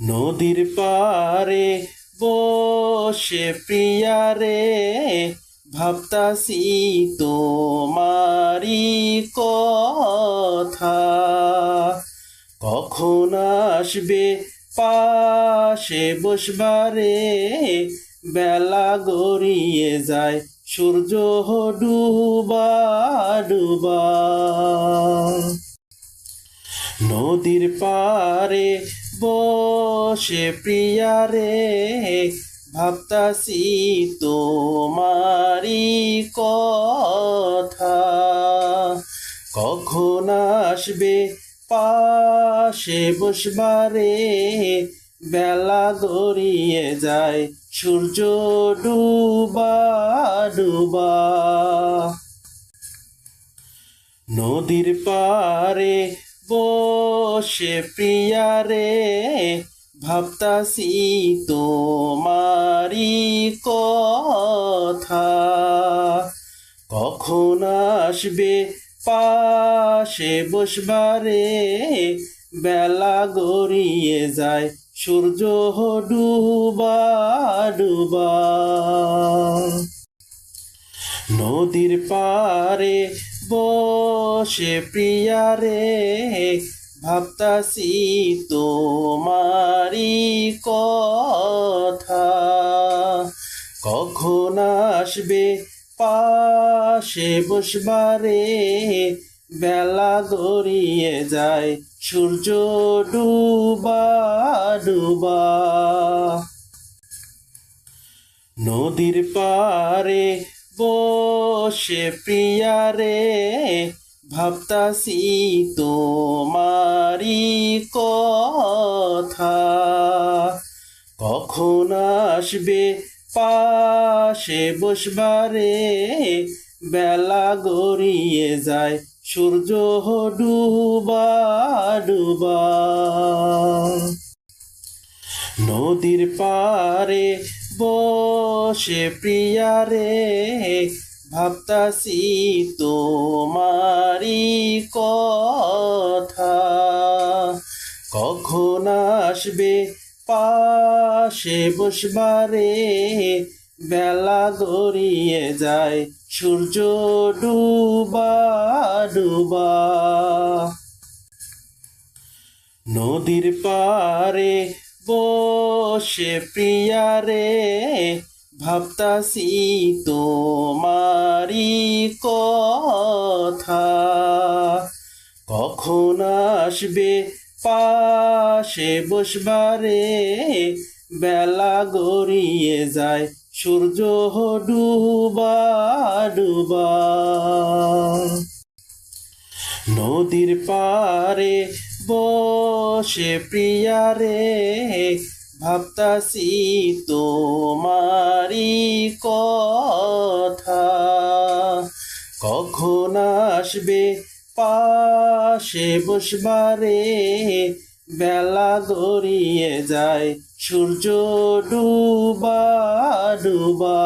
নদীর পারে বসে প্রিয়ারে ভাবতাসি তোমারি কথা। কখন আসবে পাশে বসবারে, বেলা গড়িয়ে যায় সূর্য ডুবা ডুবা। নদীর পারে বসে প্রিয়ারে ভাবতাসি তোমারি কথা। কখন আসবে পাশে বসবারে বেলা গড়িয়ে যায়, সূর্য ডুবা ডুবা। নদীর পারে বসে প্রিয়ারে ভাবতাসি তোমারি কথা। কখন আসবে পাশে বসবারে, বেলা গড়িয়ে যায় সূর্য ডুবা ডুবা। নদীর পারে বসে প্রিয়ারে ভাবতাসি তোমারি কথা। কখন আসবে পাশে বসবারে বেলা গড়িয়ে যায়, সূর্য ডুবা ডুবা। নদীর পারে বসে প্রিয়ারে ভাবতাসি তোমারি কথা। কখন আসবে পাশে বসবারে, বেলা গড়িয়ে যায় সূর্য ডুবা ডুবা। নদীর পারে বসে প্রিয়ারে ভাবতাসি তোমারি কথা। কখন আসবে পাশে বসবারে, বেলা গড়িয়ে যায় সূর্য ডুবা ডুবা। নদীর পারে বসে প্রিয়ারে ভাবতাসি তোমারি কথা। কখন আসবে পাশে বসবারে, বেলা গড়িয়ে যায় সূর্য ডুবা ডুবা। নদীর পারে বসে প্রিয়ারে ভাবতাসি তোমারি কথা। কখন আসবে পাশে বসবারে, বেলা গড়িয়ে যায় সূর্য ডুবা ডুবা।